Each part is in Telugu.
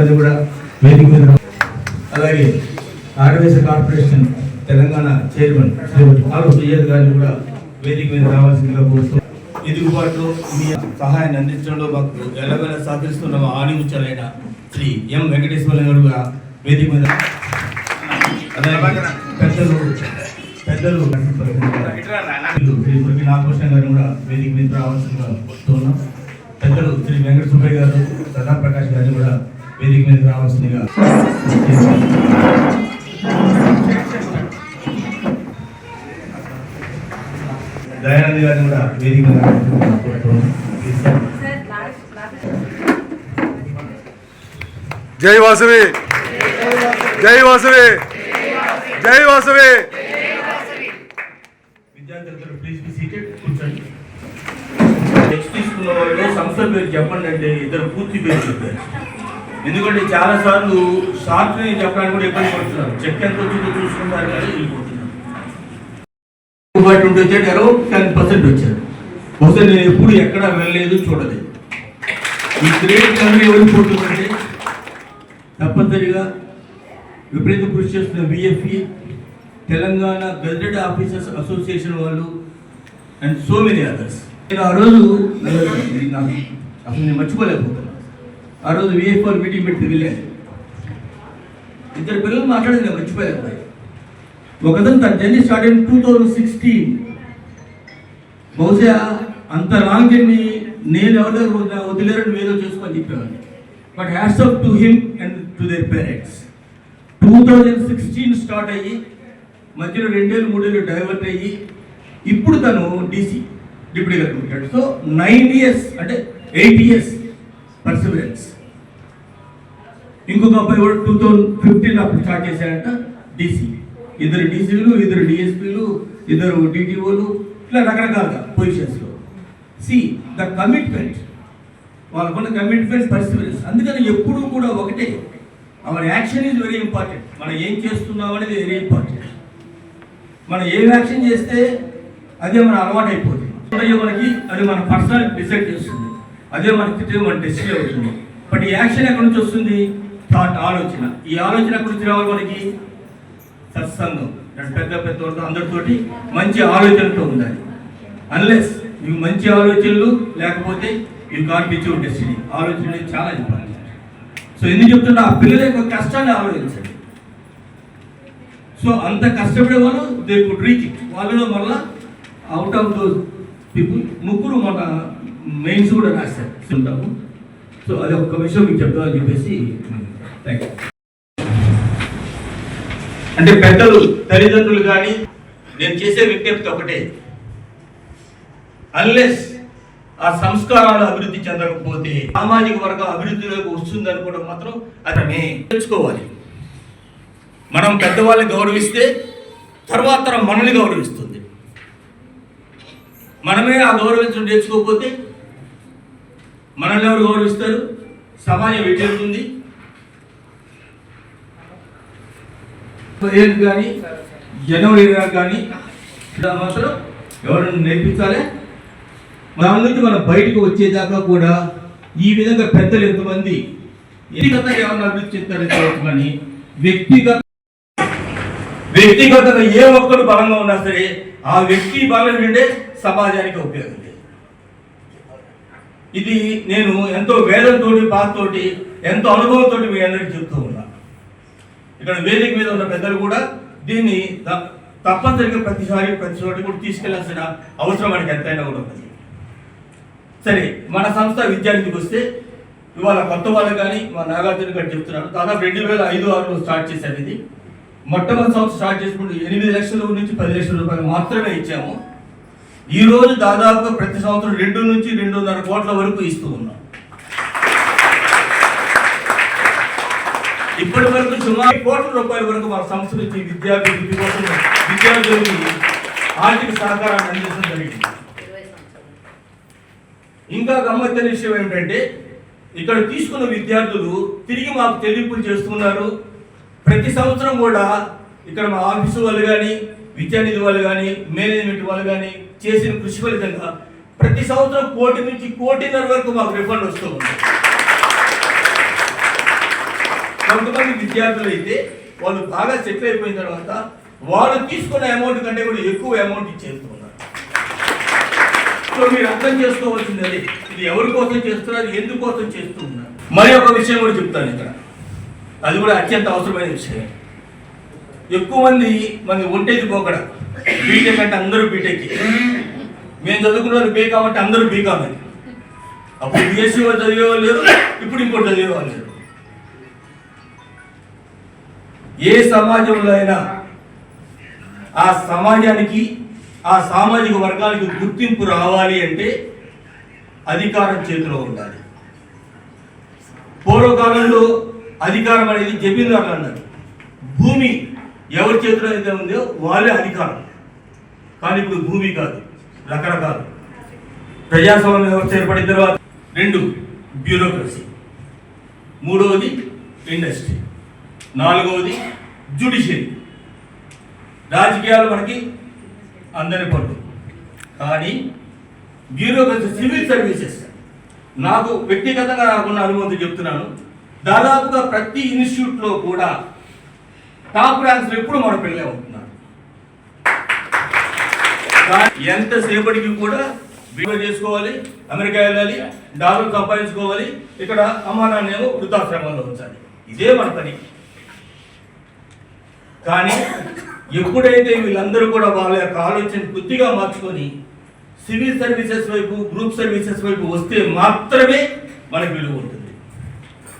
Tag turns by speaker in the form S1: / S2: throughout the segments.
S1: అలాగే కూడా వేదిక మీద అలాగే ఆడవేశ కార్పొరేషన్ తెలంగాణ చైర్మన్ శ్రీమతి ఆరు సయ్యద్ గారిని కూడా వేదిక మీద రావాల్సిందిగా కోరుతూ ఎదుగుబాటులో మీ సహాయాన్ని అందించడంలో మాకు ఎలాగైనా సహకరిస్తున్న మా ఆణిముత్యాలైన శ్రీ ఎం వెంకటేశ్వర గారు కూడా వేదిక మీద అలాగే పెద్దలు పెద్దలు శ్రీ మురికి నాగభూషణ గారు కూడా వేదిక మీద రావాల్సిందిగా కోరుతున్నాం. పెద్దలు శ్రీ వెంకట సుబ్బయ్య గారు ప్రకాష్ గారిని కూడా వేదిక మీద రావాల్సిందిగా దయానంద్ గారిని కూడా వేదిక మీద రావాల్సిందిగా కోరుతున్నాం ప్లీజ్ సార్.
S2: జై వాసవి జై వాసవి జై వాసవి
S1: విద్యార్థులందరూ ప్లీజ్ బి సీటెడ్ కూర్చోండి. నెక్స్ట్ తీసుకున్న వాళ్ళు సంస్థ పేరు చెప్పండి అంటే ఇద్దరు పూర్తి పేరు చెప్పారు ఎందుకంటే చాలా సార్లు షార్ట్ చెప్పడానికి కూడా ఇబ్బంది పడుతున్నారు. చెక్ ఎంత వచ్చిందో చూసుకుంటారు కానీ వెళ్ళిపోతున్నారు వచ్చాడు అరౌండ్ టెన్ పర్సెంట్ వచ్చారు బహుశా నేను ఎప్పుడు ఎక్కడ వెళ్ళలేదు చూడలేదు. ఈ గ్రేట్ కంట్రీ ఎవరు పోతుందంటే తప్పనిసరిగా విపరీత కృషి చేస్తున్న VFE Telangana gazetted officers association వాళ్ళు అండ్ సో మెనీ అదర్స్. నేను ఆ రోజు నాకు అసలు నేను మర్చిపోలేకపోతున్నాను ఆ రోజు విఎఫ్ఆర్ మీటింగ్ పెట్టి వెళ్ళాను. ఇద్దరు పిల్లలు మాట్లాడింది నేను మర్చిపోలేకపోయాను ఒకతను తన జర్నీ స్టార్ట్ అయిన టూ థౌజండ్ సిక్స్టీన్ బహుశా అంత లాంగ్ జర్నీ నేను ఎవరు వదిలేరని ఏదో చేసుకొని చెప్పేవాడిని. But hats up to him and to their parents two thousand sixteen start అయ్యి మధ్యలో రెండేళ్ళు మూడేళ్ళు డైవర్ట్ అయ్యి ఇప్పుడు తను DC deputy collector so nine years అంటే ఎయిట్ ఇయర్స్ పర్సివరెన్స్ ఇంకొక అబ్బాయి కూడా టూ థౌజండ్ ఫిఫ్టీన్ అప్పుడు స్టార్ట్ చేశాడంట డీసీ ఇద్దరు డీసీలు ఇద్దరు డిఎస్పీలు ఇద్దరు డిటిఓలు ఇట్లా రకరకాలుగా పొజిషన్స్లో సి ద కమిట్మెంట్ వాళ్ళకున్న కమిట్మెంట్ పర్సివరెన్స్ అందుకని ఎప్పుడూ కూడా ఒకటే our action is very important మనం ఏం చేస్తున్నాం అనేది వెరీ ఇంపార్టెంట్ మనం ఏం యాక్షన్ చేస్తే అదే మన అలవాటు అయిపోతుంది మనకి అది మన పర్సనల్ డిసైడ్ చేస్తుంది. అదే మనకి మన డెసిషన్ అవుతుంది. బట్ ఈ యాక్షన్ ఎక్కడి నుంచి వస్తుంది? థాట్ ఆలోచన. ఈ ఆలోచన గురించి రావాలి మనకి? సత్సంగం. పెద్ద పెద్ద అందరితోటి మంచి ఆలోచనతో ఉండాలి. అన్లెస్ ఇవి మంచి ఆలోచనలు లేకపోతే ఇవి కాన్ డెస్టినీ ఆలోచన అనేది చాలా ఇంపార్టెంట్ సో ఎందుకు చెప్తున్నా? ఆ పిల్లల యొక్క కష్టాన్ని ఆలోచించండి సో అంత కష్టపడే వాళ్ళు దే కుడ్ రీచ్ వాళ్ళలో మళ్ళా అవుట్ ఆఫ్ దోస్ పీపుల్ ముగ్గురు మన మెయిన్స్ కూడా రాశారు. ఉంటాము. సో అది ఒక్క విషయం మీకు చెప్తామని చెప్పేసి అంటే పెద్దలు తల్లిదండ్రులు కానీ నేను చేసే విజ్ఞప్తి ఒకటే. అన్లెస్ ఆ సంస్కారాలు అభివృద్ధి చెందకపోతే సామాజిక వర్గం అభివృద్ధిలోకి వస్తుంది అనుకోవడం మాత్రం అతనే తెలుసుకోవాలి. మనం పెద్దవాళ్ళని గౌరవిస్తే తర్వాత మనల్ని గౌరవిస్తుంది. మనమే ఆ గౌరవించడం నేర్చుకోకపోతే మనల్ని ఎవరు గౌరవిస్తారు? సమాజం ఎటెళ్తుంది ఏళ్ళు కానీ జనవరి ఇరవై కానీ ఇలా మాత్రం ఎవరైనా నేర్పించాలి? దాని నుంచి మనం బయటకు వచ్చేదాకా కూడా ఈ విధంగా పెద్దలు ఎంతమంది వ్యక్తిగతంగా ఏమన్నా అభివృద్ధి చెందారో కానీ వ్యక్తిగత వ్యక్తిగతంగా ఏ ఒక్కరు బలంగా ఉన్నా సరే ఆ వ్యక్తి బలం నుండే సమాజానికి ఉపయోగం ఇది నేను ఎంతో వేదంతో బాధతోటి ఎంతో అనుభవంతో మీ అందరికి చెప్తూ ఉన్నాను ఇక్కడ వేదిక మీద ఉన్న పెద్దలు కూడా దీన్ని త- తప్పనిసరిగా ప్రతిసారి ప్రతి చోటి కూడా తీసుకెళ్ళాల్సిన అవసరం మనకి ఎంతైనా కూడా ఉంది సరే మన సంస్థ విద్యార్థికి వస్తే ఇవాళ కొత్త వాళ్ళు కానీ మా నాగార్జున గారు చెప్తున్నారు దాదాపు రెండు వేల ఐదు ఆరులో స్టార్ట్ చేశారు ఇది. మొట్టమొదటి సంవత్సరం స్టార్ట్ చేసుకుంటూ ఎనిమిది లక్షల నుంచి పది లక్షల రూపాయలు మాత్రమే ఇచ్చాము. ఈరోజు దాదాపు దాదాపుగా ప్రతి సంవత్సరం రెండు నుంచి రెండున్నర కోట్ల వరకు ఇస్తూ ఉన్నాం. ఇప్పటి వరకు సుమారు కోట్ల రూపాయల వరకు మన సంస్కృతి విద్యాభివృద్ధి కోసం విద్యార్థులకి ఆర్థిక సహకారాన్ని అందించడం జరిగింది. ఇంకా గమ్మత్తైన విషయం ఏమిటంటే ఇక్కడ తీసుకున్న విద్యార్థులు తిరిగి మాకు తెలియపులు చేస్తున్నారు. ప్రతి సంవత్సరం కూడా ఇక్కడ మా ఆఫీసు వాళ్ళు కానీ విద్యానిధి వాళ్ళు కానీ మేనేజ్మెంట్ వాళ్ళు కానీ చేసిన కృషి ఫలితంగా ప్రతి సంవత్సరం కోటి నుంచి కోటిన్నర వరకు మాకు రిఫండ్ వస్తూ ఉంది. కొంతమంది విద్యార్థులు అయితే వాళ్ళు బాగా సెటిల్ అయిపోయిన తర్వాత వాళ్ళు తీసుకున్న అమౌంట్ కంటే కూడా ఎక్కువ అమౌంట్ ఇచ్చేస్తున్నారు. సో మీరు అర్థం చేసుకోవాల్సింది అది ఇది ఎవరి కోసం చేస్తున్నారు ఎందుకోసం చేస్తూ ఉన్నారు మరి ఒక విషయం కూడా చెప్తాను ఇక్కడ. అది కూడా అత్యంత అవసరమైన విషయం ఎక్కువ మంది మంది ఒంటేది పోకడ. బీటెక్ అంటే అందరూ బీటెక్ మేము చదువుకున్న వాళ్ళు బీకామ్ అంటే అందరూ బీకామ్ అప్పుడు బిఎస్సీ వాళ్ళు చదివేవాళ్ళు లేరు ఇప్పుడు ఇంకోటి చదివేవాళ్ళు ఏ సమాజంలో అయినా ఆ సమాజానికి ఆ సామాజిక వర్గానికి గుర్తింపు రావాలి అంటే అధికారం చేతిలో ఉండాలి. పూర్వకాలంలో అధికారం అనేది జమీందారులు అన్నారు. భూమి ఎవరి చేతిలో అయితే ఉందో వాళ్ళే అధికారం. కానీ ఇప్పుడు భూమి కాదు రకరకాలు. ప్రజాస్వామ్య వ్యవస్థ ఏర్పడిన తర్వాత రెండు బ్యూరోక్రసీ మూడవది ఇండస్ట్రీ నాలుగవది జుడిషియరీ రాజకీయాలు మనకి అందరి పట్టు. కానీ బ్యూరోక్రసీ సివిల్ సర్వీసెస్. నాకు వ్యక్తిగతంగా నాకున్న అనుభవం చెప్తున్నాను. దాదాపుగా ప్రతి ఇన్స్టిట్యూట్లో కూడా టాప్ ర్యాంక్స్ ఎప్పుడు మన పిల్లలే ఉంటున్నారు. కానీ ఎంతసేపటికి కూడా బీమా చేసుకోవాలి అమెరికా వెళ్ళాలి డాలర్ సంపాదించుకోవాలి ఇక్కడ అమ్మానాన్నేమో వృద్ధాశ్రమంలో ఉంచాలి. ఇదే మన పని. కానీ ఎప్పుడైతే వీళ్ళందరూ కూడా వాళ్ళ యొక్క ఆలోచన కొద్దిగా మార్చుకొని సివిల్ సర్వీసెస్ వైపు గ్రూప్ సర్వీసెస్ వైపు వస్తే మాత్రమే మనకు విలువ ఉంటుంది.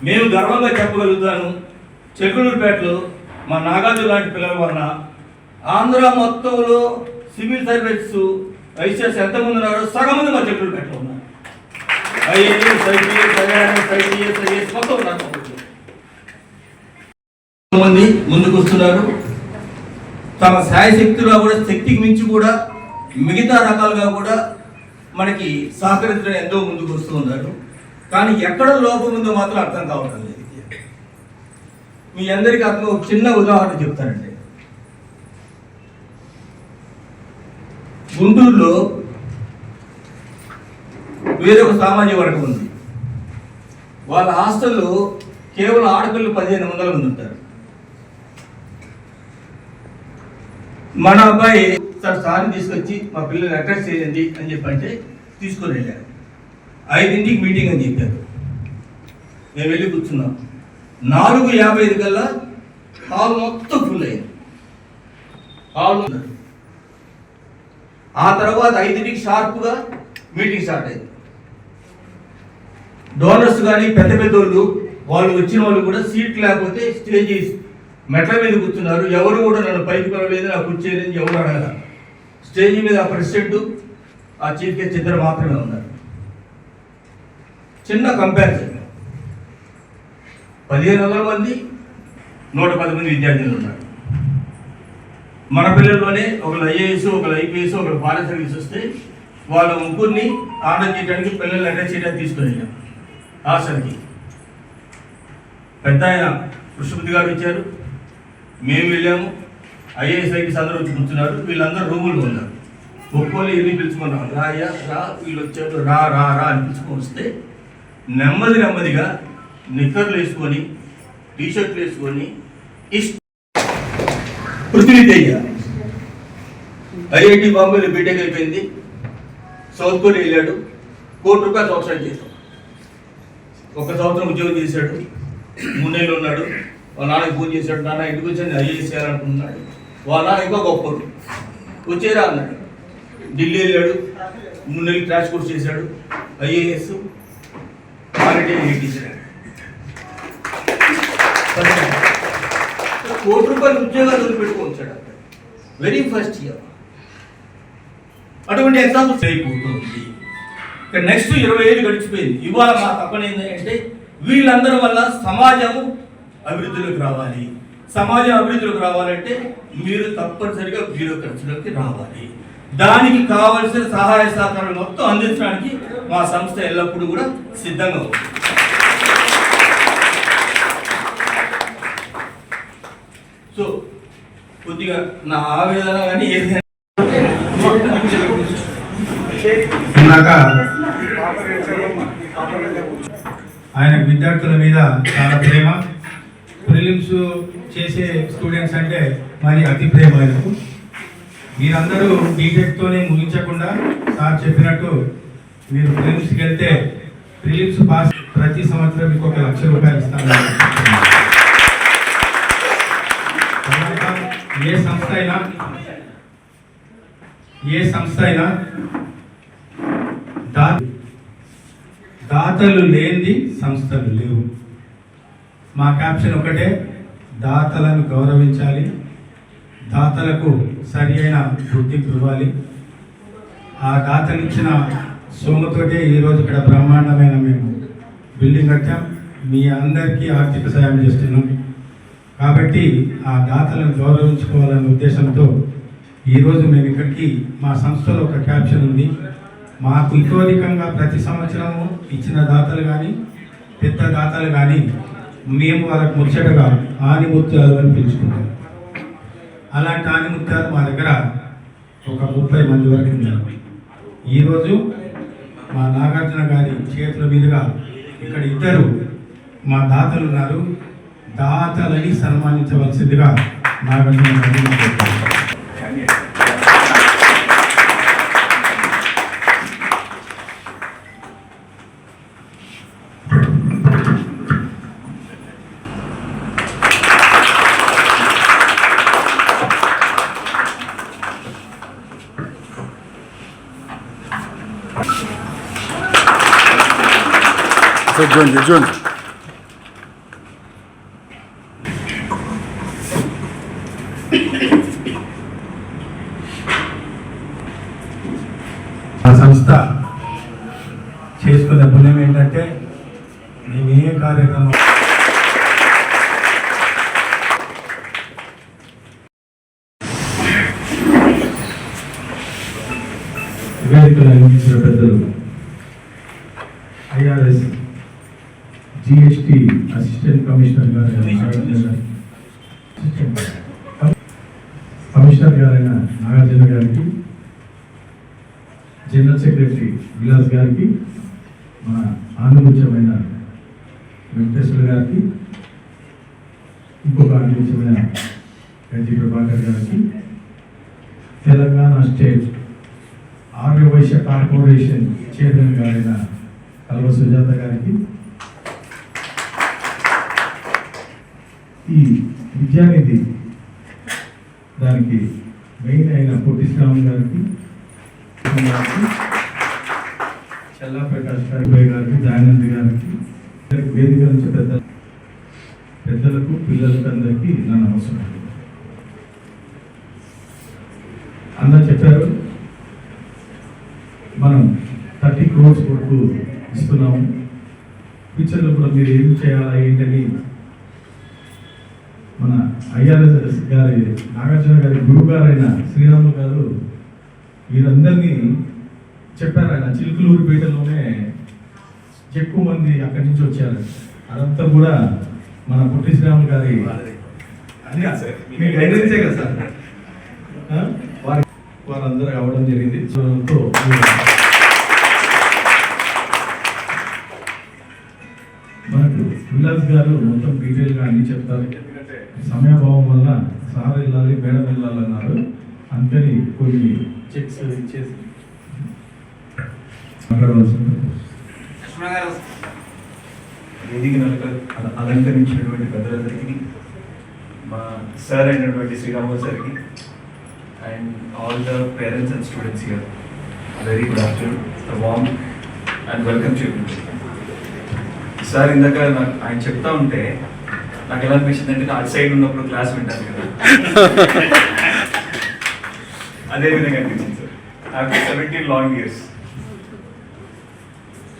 S1: మేము గర్వంగా చెప్పగలుగుతాను చెక్కులూరుపేటలో మా నాగార్జున లాంటి పిల్లల వలన ఆంధ్ర మొత్తంలో సివిల్ సర్వీస్ ఐసీఎస్ ఎంతమంది ఉన్నారో సగం మంది మా చెక్కులూరుపేటలో ఉన్నారు. IAS IPS IRS ITS IS మొత్తం ఉన్నారు. మంది ముందుకు వస్తున్నారు. తమ శాయశక్తిలో కూడా శక్తికి మించి కూడా మిగతా రకాలుగా కూడా మనకి సహకరించడం ఎంతో ముందుకు వస్తూ ఉన్నారు. కానీ ఎక్కడ లోపం ఉందో మాత్రం అర్థం కావటం లేదు. మీ అందరికీ అర్థం ఒక చిన్న ఉదాహరణ చెప్తానండి. గుంటూరులో వేరొక సామాన్య సామాజిక వర్గం ఉంది. వాళ్ళ హాస్టల్లో కేవలం ఆడపిల్లలు పదిహేను వందల మంది ఉంటారు. మన అబ్బాయి సార్ సార్ని తీసుకొచ్చి మా పిల్లల్ని అడ్రస్ చేయండి అని చెప్పంటే తీసుకొని వెళ్ళారు. ఐదింటికి మీటింగ్ అని చెప్పారు. మేము వెళ్ళి కూర్చున్నాం. నాలుగు యాభై ఐదు కల్లా హాల్ మొత్తం ఫుల్ అయింది. హాల్ ఆ తర్వాత ఐదింటికి షార్ప్గా మీటింగ్ స్టార్ట్ అయింది. డోనర్స్ కానీ పెద్ద పెద్దోళ్ళు వాళ్ళు వచ్చిన వాళ్ళు కూడా సీట్ లేకపోతే స్టేజ్ మెట్ల మీద కూర్చున్నారు. ఎవరు కూడా నన్ను పైకి పిలవలేదు నాకు కూర్చోలేదు ఎవరు అడగల. స్టేజ్ మీద ఆ ప్రెసిడెంట్ ఆ చీఫ్ గెస్ట్ ఇద్దరు మాత్రమే ఉన్నారు. చిన్న కంపారిజన్ పదిహేను వందల మంది నూట పది మంది విద్యార్థులు ఉన్నారు. మన పిల్లల్లోనే ఒకరు ఐఏఎస్ ఒకరు ఐపీఎస్ ఒకరు ఫారెన్ సర్వీస్ వస్తే వాళ్ళ ముగ్గురిని ఆర్డర్ చేయడానికి పిల్లల్ని అటెండ్ చేయడానికి తీసుకుని వెళ్ళాం హాస్టల్కి పెద్ద ఆయన కృష్ణపతి గారు ఇచ్చారు మేము వెళ్ళాము. ఐఏఎస్ ఐపీఎస్ అందరూ వచ్చి కూర్చున్నారు వీళ్ళందరూ రూముల్లో ఉన్నారు. ఒక్కోళ్ళు ఎన్ని పిలుచుకున్నాం రా అయ్యా రా. వీళ్ళు వచ్చారు రా రా రా అని పిలుచుకొని వస్తే నెమ్మది నెమ్మదిగా నిక్కర్లు వేసుకొని టీషర్ట్లు వేసుకొని ఇష్ట పృథ్వీ ఐఐటి బాంబేలో బీటెక్ అయిపోయింది. సౌత్ కొరియా వెళ్ళాడు. కోటి రూపాయలు సంవత్సరాలు చేశాం. ఒక సంవత్సరం ఉద్యోగం చేశాడు. మూడు నెలలు ఉన్నాడు. వాళ్ళ నాన్నకి ఫోన్ చేశాడు నాన్న ఇంటికి వచ్చాను ఐఏఎస్ చేయాలనుకుంటున్నాడు వాళ్ళ నాన్న ఇంకా గొప్పడు. వచ్చేరా అన్నాడు. ఢిల్లీ వెళ్ళాడు మూడు నెలలు క్రాష్ కోర్స్ చేశాడు ఐఏఎస్ కోటి రూపాయలు ఉద్యోగాలు వదిలిపెట్టుకోవచ్చాడు వెరీ ఫస్ట్ ఇయర్ అటువంటి ఎగ్జాంపుల్స్ అయిపోతుంది ఇక నెక్స్ట్ ఇరవై ఏళ్ళు గడిచిపోయింది. ఇవాళ మా తప్పనేందంటే వీళ్ళందరి వల్ల సమాజము అభివృద్ధిలోకి రావాలి. సమాజం అభివృద్ధిలోకి రావాలంటే మీరు తప్పనిసరిగా బ్యూరోక్రసీలోకి రావాలి. దానికి కావలసిన సహాయ సహకారాలు మొత్తం అందించడానికి మా సంస్థ ఎల్లప్పుడూ కూడా సిద్ధంగా ఉంది. సో కొద్దిగా నా ఆవేదన కానీ ఏదైనా
S3: ఆయన విద్యార్థుల మీద చాలా ప్రేమ. ప్రిలిమ్స్ చేసే స్టూడెంట్స్ అంటే మరి అతి ప్రేమ ఆయనకు మీరందరూ బీటెక్తోనే ముగించకుండా సార్ చెప్పినట్టు మీరు ప్రిలిమ్స్కి వెళ్తే ప్రిలిమ్స్ పాస్ ప్రతి సంవత్సరం మీకు ఒక లక్ష రూపాయలు ఇస్తాను. ఏ సంస్థ అయినా ఏ సంస్థ అయినా దా దాతలు లేనిది సంస్థలు లేవు. మా క్యాప్షన్ ఒకటే దాతలను గౌరవించాలి దాతలకు సరి అయిన గుర్తింపు ఇవ్వాలి ఆ దాతలు ఇచ్చిన సొమ్ముతోటే ఈరోజు ఇక్కడ బ్రహ్మాండమైన మేము బిల్డింగ్ కట్టాం. మీ అందరికీ ఆర్థిక సాయం చేస్తున్నాం. కాబట్టి ఆ దాతలను గౌరవించుకోవాలనే ఉద్దేశంతో ఈరోజు మేము ఇక్కడికి మా సంస్థలో ఒక క్యాప్షన్ ఉంది. మాకు ఇతోధికంగా ప్రతి సంవత్సరము ఇచ్చిన దాతలు కానీ పెద్ద దాతలు కానీ మేము వాళ్ళకు ముచ్చటగా ఆనిముత్యాలు అని పిలుచుకుంటాం అలాంటి ఆనిముత్యాలు మా దగ్గర ఒక ముప్పై మంది వరకు ఉన్నారు. ఈరోజు మా నాగార్జున గారి చేతుల మీదుగా ఇక్కడ ఇద్దరు మా దాతలు ఉన్నారు. దాతలని సన్మానించవలసిందిగా నాగార్జున గారిని కోరుతున్నాను.
S2: సార్ చూడండి
S3: ఆ సంస్థ చేసుకునే పుణ్యం ఏంటంటే మేము ఏ కార్యక్రమం వేదికలు అందించిన పెద్దలు ఐఆర్ఎస్ జిఎస్టి అసిస్టెంట్ కమిషనర్ గారు. కమిషనర్ గారైన నాగార్జున గారికి జనరల్ సెక్రటరీ విలాస్ గారికి మన ఆంధ్రముఖ్యమైన వెంకటేశ్వర గారికి ఇంకొక ఆంధ్రముఖ్యమైన గంజి ప్రభాకర్ గారికి Telangana state Aryavysya corporation chairman గారైన కల్వ సుజాత గారికి ఈ విద్యానిధి దానికి మెయిన్ అయిన పొట్టి శ్రావణ్ గారికి గారికి, చల్లా ప్రకాష్ గారి గారికి దయానంద్ గారికి వేదిక నుంచి పెద్ద పెద్దలకు పిల్లలకు అందరికీ నా నమస్కారం. అన్న చెప్పారు మనం థర్టీ క్రోర్స్ వరకు ఇస్తున్నాము. ఫ్యూచర్లో కూడా మీరు ఏం చేయాలా ఏంటని మన ఐఆర్ఎస్ గారి నాగార్జున గారి గురువు గారైన శ్రీరాములు గారు వీరందరినీ చెప్పారు. ఆయన చిలుకలూరుపేటలోనే ఎక్కువ మంది అక్కడి నుంచి వచ్చారు. అదంతా కూడా మన పొట్టి శ్రీరాములు గారి గైడెన్సే కదా సార్? వారందరూ రావడం జరిగింది. విలాస్ గారు మొత్తం డీటెయిల్గా అన్ని చెప్తారు. సమయభావం వల్ల సార్ వెళ్ళాలి మేడం వెళ్ళాలన్నారు. అందుకని కొన్ని చెక్స్ ఇచ్చేసి. మాట్లాడవలసింది.
S4: అల- అలంకరించినటువంటి పెద్దలందరికీ మా సార్ అయినటువంటి శ్రీరాములు సార్కి and all the parents and students here. Very good afternoon warm and welcome to sir ఇందాక నాకు ఆయన చెప్తా ఉంటే నాకు ఎలా అనిపించింది అంటే అటు సైడ్ ఉన్నప్పుడు క్లాస్ వింటాను కదా. అదే విధంగా అనిపించింది sir. After seventeen long years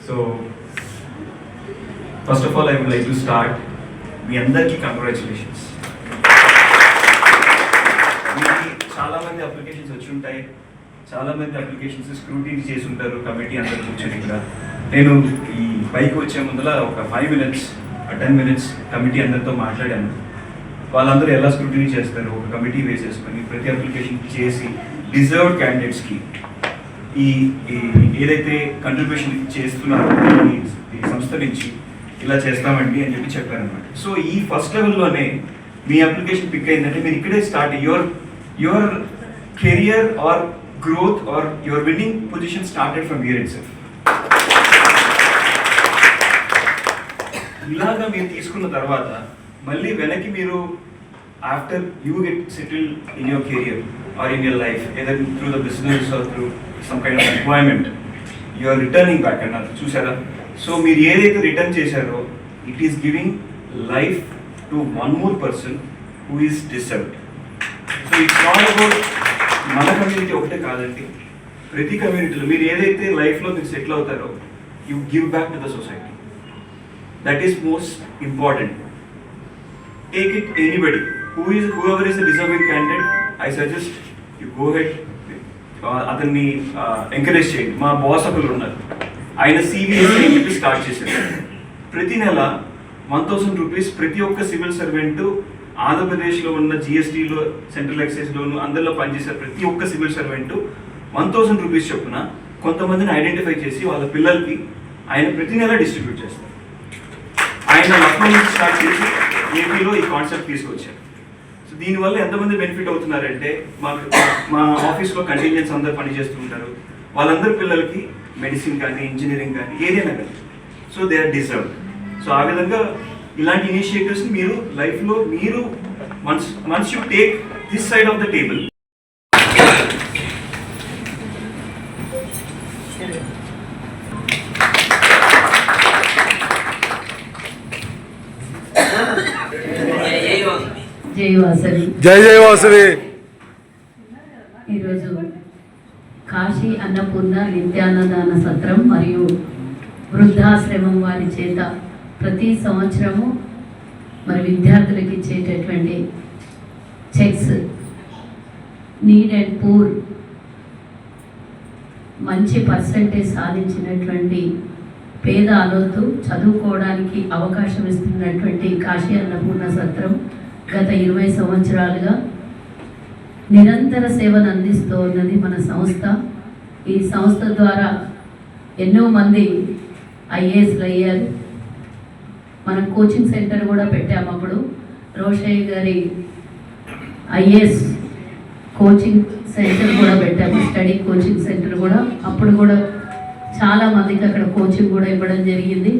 S4: so first of all I would like to start మీ అందరికీ కంగ్రాచులేషన్స్ చాలా మంది అప్లికేషన్స్ వచ్చి ఉంటాయి. చాలా మంది అప్లికేషన్స్ స్క్రూటీని చేసి ఉంటారు. కమిటీ అందరు కూర్చొని ఇక్కడ నేను ఈ పైకి వచ్చే ముందర ఒక five minutes ten minutes committee అందరితో మాట్లాడాను. వాళ్ళందరూ ఎలా స్క్రూటినీ చేస్తారు? ఒక కమిటీ వేసేసుకొని ప్రతి అప్లికేషన్ చేసి డిజర్వ్డ్ క్యాండిడేట్స్కి ఈ ఏదైతే కంట్రిబ్యూషన్ చేస్తున్నారో ఈ ఈ సంస్థ నుంచి ఇలా చేస్తామండి అని చెప్పి చెప్పారనమాట సో ఈ ఫస్ట్ లెవెల్లోనే మీ అప్లికేషన్ పిక్ అయిందంటే మీరు ఇక్కడే start your your career or growth or your winning position started from here itself ఇలాగా మీరు తీసుకున్న తర్వాత మళ్ళీ వెనక్కి మీరు after you get settle in your career or in your life either through the business or through some kind of employment you are returning back అన్నారు చూసారా సో మీరు ఏదైతే రిటర్న్ చేశారో it is giving life to one more person who is deserved so it's not about మన కమ్యూనిటీ ఒకటే కాదండి ప్రతి కమ్యూనిటీలో మీరు ఏదైతే లైఫ్లో మీరు సెటిల్ అవుతారో you give back to the society that is most important take it anybody who is whoever is deserving candidate I suggest you go head అతన్ని ఎంకరేజ్ చేయండి. మా బాస్ ఒకరు ఉన్నారు. ఆయన సివిఎస్ అని చెప్పి స్టార్ట్ చేశారు. ప్రతి నెల వన్ థౌసండ్ రూపీస్ ప్రతి ఒక్క సివిల్ సర్వెంట్ ఆంధ్రప్రదేశ్లో ఉన్న జిఎస్టీలో సెంట్రల్ ఎక్సైజ్లోను అందరిలో పనిచేసే ప్రతి ఒక్క civil servant one thousand rupees చొప్పున కొంతమందిని ఐడెంటిఫై చేసి వాళ్ళ పిల్లలకి ఆయన ప్రతి నెల డిస్ట్రిబ్యూట్ చేస్తారు. ఆయన నుంచి స్టార్ట్ చేసి ఏపీలో ఈ కాన్సెప్ట్ తీసుకొచ్చారు. సో దీనివల్ల ఎంతమంది బెనిఫిట్ అవుతున్నారంటే మా మా ఆఫీస్లో కంటింజెన్స్ అందరు పనిచేస్తుంటారు వాళ్ళందరి పిల్లలకి మెడిసిన్ కానీ ఇంజనీరింగ్ కానీ ఏదైనా కానీ. So they are deserve so ఆ విధంగా ఇలాంటి ఇనిషియేటివ్స్ మీరు లైఫ్లో మీరు once once you take this side of the table
S5: జై వాసవి
S2: జై జై వాసవి
S5: ఈరోజు కాశీ అన్నపూర్ణ నిత్యాన్నదాన సత్రం మరియు వృద్ధాశ్రమం వారి చేత ప్రతి సంవత్సరము మరి విద్యార్థులకు ఇచ్చేటటువంటి చెక్స్ నీడ్ అండ్ పూర్ మంచి పర్సంటేజ్ సాధించినటువంటి పేద ఆలోతు చదువుకోవడానికి అవకాశం ఇస్తున్నటువంటి కాశీ అన్నపూర్ణ సత్రం. గత ఇరవై సంవత్సరాలుగా నిరంతర సేవను అందిస్తూ ఉన్నది మన సంస్థ. ఈ సంస్థ ద్వారా ఎన్నో మంది ఐఏఎస్లు అయ్యారు. మనం కోచింగ్ సెంటర్ కూడా పెట్టాము అప్పుడు. రోషయ్య గారి ఐఏఎస్ కోచింగ్ సెంటర్ కూడా పెట్టాము. స్టడీ కోచింగ్ సెంటర్ కూడా. అప్పుడు కూడా చాలా మందికి అక్కడ కోచింగ్ కూడా ఇవ్వడం జరిగింది.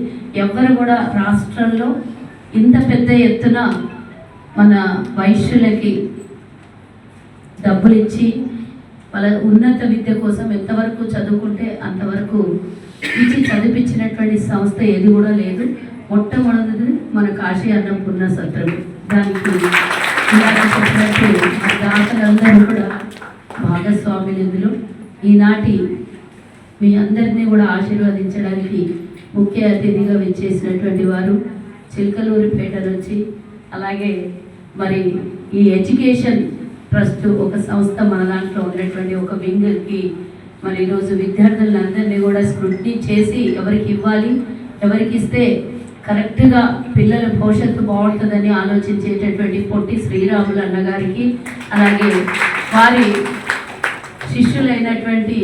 S5: ఎవ్వరు కూడా రాష్ట్రంలో ఇంత పెద్ద ఎత్తున మన వైశ్యులకి డబ్బులు ఇచ్చి వాళ్ళ ఉన్నత విద్య కోసం ఎంతవరకు చదువుకుంటే అంతవరకు ఇచ్చి చదివించినటువంటి సంస్థ ఏది కూడా లేదు. మొట్టమొదటిది మన కాశీ అన్నపూర్ణ సత్రం. దానికి చెప్పినట్టు దాతలందరూ కూడా భాగస్వాములు ఇందులో. ఈనాటి మీ అందరినీ కూడా ఆశీర్వదించడానికి ముఖ్య అతిథిగా విచ్చేసినటువంటి వారు చిలకలూరిపేట నుంచి అలాగే మరి ఈ ఎడ్యుకేషన్ ట్రస్ట్ ఒక సంస్థ మన దాంట్లో ఉన్నటువంటి ఒక వింగర్కి మరి ఈరోజు విద్యార్థులందరినీ కూడా స్క్రూటినీ చేసి ఎవరికి ఇవ్వాలి ఎవరికి ఇస్తే కరెక్ట్గా పిల్లల భవిష్యత్తు బాగుంటుందని ఆలోచించేటటువంటి పొట్టి శ్రీరాములు అన్నగారికి అలాగే వారి శిష్యులైనటువంటి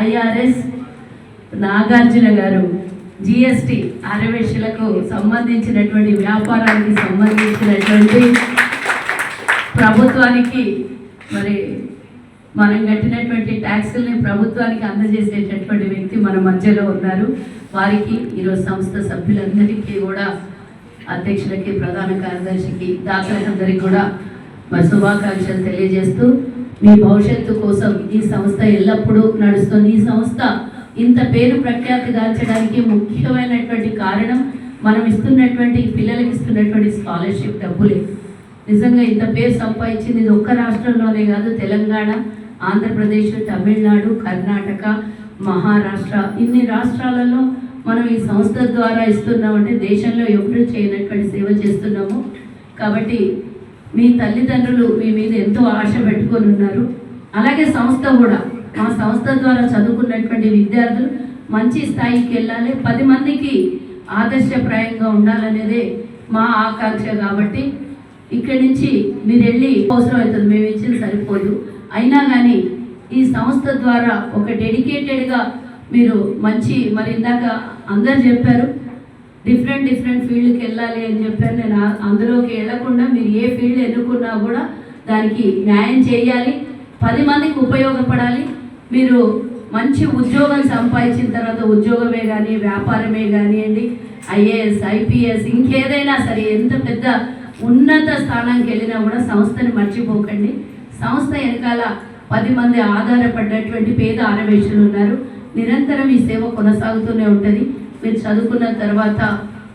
S5: ఐఆర్ఎస్ నాగార్జున గారు జిఎస్టి అరవేషలకు సంబంధించినటువంటి వ్యాపారానికి సంబంధించినటువంటి ప్రభుత్వానికి మరి మనం కట్టినటువంటి ట్యాక్సుల్ని ప్రభుత్వానికి అందజేసేటటువంటి వ్యక్తి మన మధ్యలో ఉన్నారు. వారికి ఈరోజు సంస్థ సభ్యులందరికీ కూడా అధ్యక్షులకి ప్రధాన కార్యదర్శికి దాతలందరికీ కూడా మరి శుభాకాంక్షలు తెలియజేస్తూ మీ భవిష్యత్తు కోసం ఈ సంస్థ ఎల్లప్పుడూ నడుస్తుంది. ఈ సంస్థ ఇంత పేరు ప్రఖ్యాతి దాల్చడానికి ముఖ్యమైనటువంటి కారణం మనం ఇస్తున్నటువంటి పిల్లలకి ఇస్తున్నటువంటి స్కాలర్షిప్ డబ్బులే. నిజంగా ఇంత పేరు సంపాదించింది ఇది ఒక్క రాష్ట్రంలోనే కాదు తెలంగాణ ఆంధ్రప్రదేశ్ తమిళనాడు కర్ణాటక మహారాష్ట్ర. ఇన్ని రాష్ట్రాలలో మనం ఈ సంస్థ ద్వారా ఇస్తున్నామంటే దేశంలో ఎప్పుడూ చేయనటువంటి సేవ చేస్తున్నాము. కాబట్టి మీ తల్లిదండ్రులు మీ మీద ఎంతో ఆశ పెట్టుకొని ఉన్నారు. అలాగే సంస్థ కూడా మా సంస్థ ద్వారా చదువుకున్నటువంటి విద్యార్థులు మంచి స్థాయికి వెళ్ళాలి. పది మందికి ఆదర్శప్రాయంగా ఉండాలనేదే మా ఆకాంక్ష కాబట్టి ఇక్కడి నుంచి మీరు వెళ్ళి అవసరం అవుతుంది. మేము ఇచ్చిన సరిపోదు. అయినా కానీ ఈ సంస్థ ద్వారా ఒక డెడికేటెడ్గా మీరు మంచి మరి ఇందాక అందరు చెప్పారు డిఫరెంట్ డిఫరెంట్ ఫీల్డ్కి వెళ్ళాలి అని చెప్పారు. నేను అందులోకి వెళ్ళకుండా మీరు ఏ ఫీల్డ్ ఎన్నుకున్నా కూడా దానికి న్యాయం చేయాలి. పది మందికి ఉపయోగపడాలి. మీరు మంచి ఉద్యోగం సంపాదించిన తర్వాత ఉద్యోగమే కానీ వ్యాపారమే కానివ్వండి ఐఏఎస్ ఐపీఎస్ ఇంకేదైనా సరే ఎంత పెద్ద ఉన్నత స్థానానికి వెళ్ళినా కూడా సంస్థని మర్చిపోకండి. సంస్థ వెనకాల పది మంది ఆధారపడ్డటువంటి పేద ఆరవేషులు ఉన్నారు. నిరంతరం ఈ సేవ కొనసాగుతూనే ఉంటుంది. మీరు చదువుకున్న తర్వాత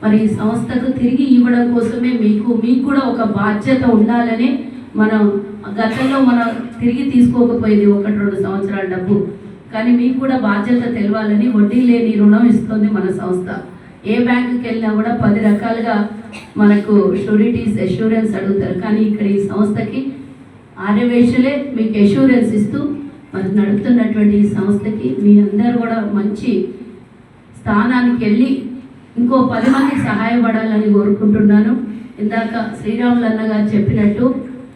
S5: మరి ఈ సంస్థకు తిరిగి ఇవ్వడం కోసమే మీకు మీకు కూడా ఒక బాధ్యత ఉండాలనే మనం గతంలో మనం తిరిగి తీసుకోకపోయేది ఒకటి రెండు సంవత్సరాల డబ్బు. కానీ మీకు కూడా బాధ్యత తెలవాలని వడ్డీ లేని రుణం ఇస్తుంది మన సంస్థ. ఏ బ్యాంకుకి వెళ్ళినా కూడా పది రకాలుగా మనకు షూరిటీస్ ఎష్యూరెన్స్ అడుగుతారు. కానీ ఇక్కడ ఈ సంస్థకి ఆర్యవేషులే మీకు ఎష్యూరెన్స్ ఇస్తూ మరి నడుపుతున్నటువంటి ఈ సంస్థకి మీ అందరూ కూడా మంచి స్థానానికి వెళ్ళి ఇంకో పది మందికి సహాయపడాలని కోరుకుంటున్నాను. ఇందాక శ్రీరాములు అన్న గారు చెప్పినట్టు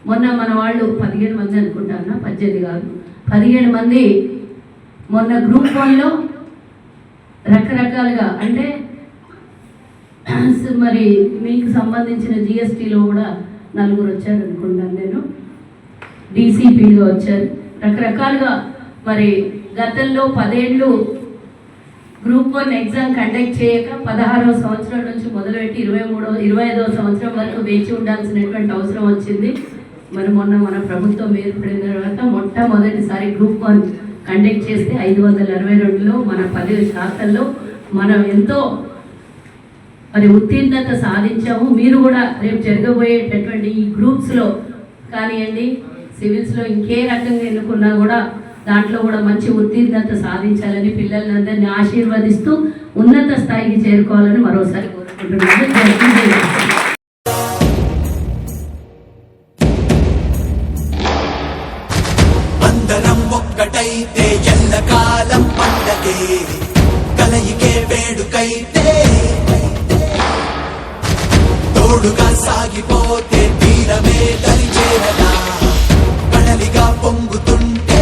S5: మొన్న మన వాళ్ళు పదిహేను మంది అనుకుంటాను పద్దెనిమిది కాదు. పదిహేడు మంది మొన్న గ్రూప్ వన్లో రకరకాలుగా అంటే మరి మీకు సంబంధించిన జిఎస్టీలో కూడా నలుగురు వచ్చారు అనుకుంటాను నేను. డీసీపీగా వచ్చారు. రకరకాలుగా మరి గతంలో పదేళ్ళు గ్రూప్ వన్ ఎగ్జామ్ కండక్ట్ చేయక పదహారవ సంవత్సరం నుంచి మొదలుపెట్టి ఇరవై మూడో ఇరవై ఐదవ సంవత్సరం వరకు వేచి ఉండాల్సినటువంటి అవసరం వచ్చింది. మరి మొన్న మన ప్రభుత్వం ఏర్పడిన తర్వాత మొట్టమొదటిసారి గ్రూప్ వన్ కండక్ట్ చేస్తే ఐదు వందల అరవై రెండులో మన పది శాతంలో మనం ఎంతో మరి ఉత్తీర్ణత సాధించాము. మీరు కూడా రేపు జరగబోయేటటువంటి ఈ గ్రూప్స్లో కానివ్వండి సివిల్స్లో ఇంకే రకంగా ఎన్నుకున్నా కూడా దాంట్లో కూడా మంచి ఉత్తీర్ణత సాధించాలని పిల్లలందరినీ ఆశీర్వదిస్తూ ఉన్నత స్థాయికి చేరుకోవాలని మరోసారి కోరుకుంటున్నాను.
S6: తోడుగా సాగిపోతే తీరమే దరిచేరదా కడలిగా పొంగుతుంటే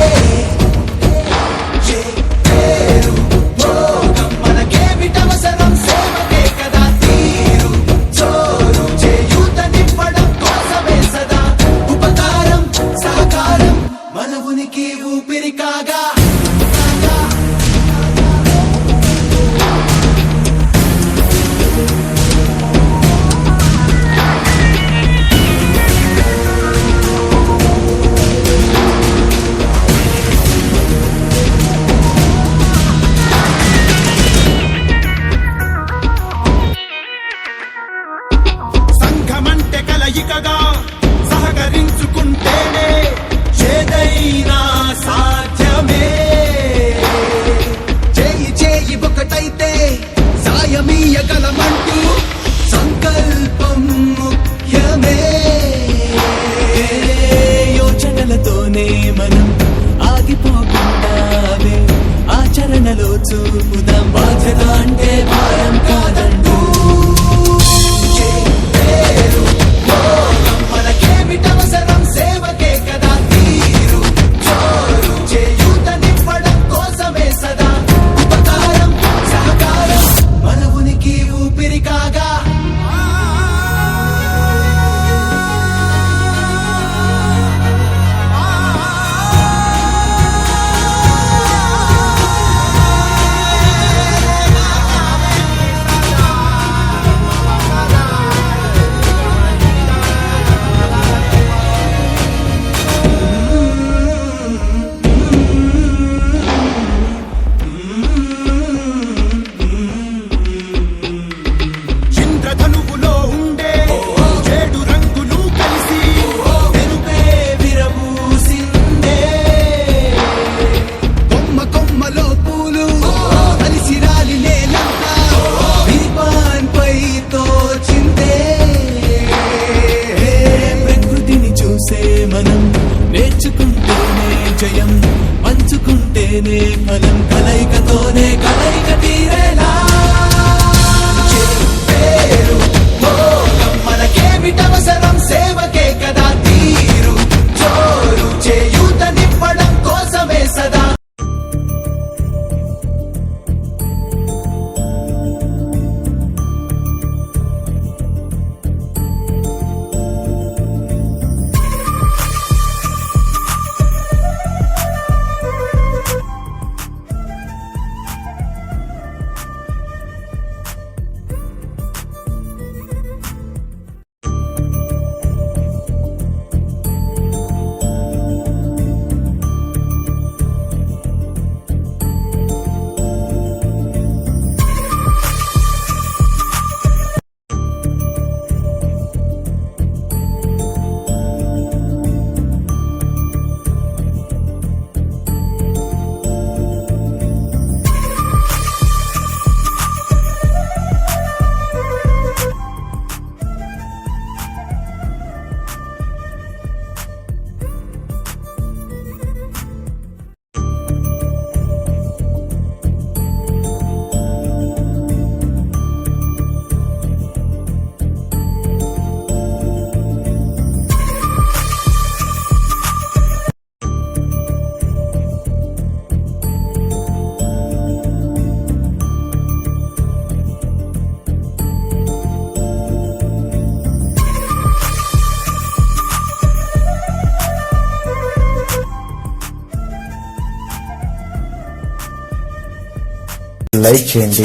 S7: లైక్ చేయండి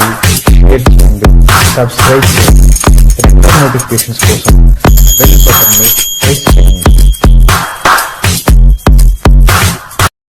S7: షేర్ చేయండి సబ్స్క్రైబ్ చేయండి రెగ్యులర్ నోటిఫికేషన్స్ కోసం బెల్ బటన్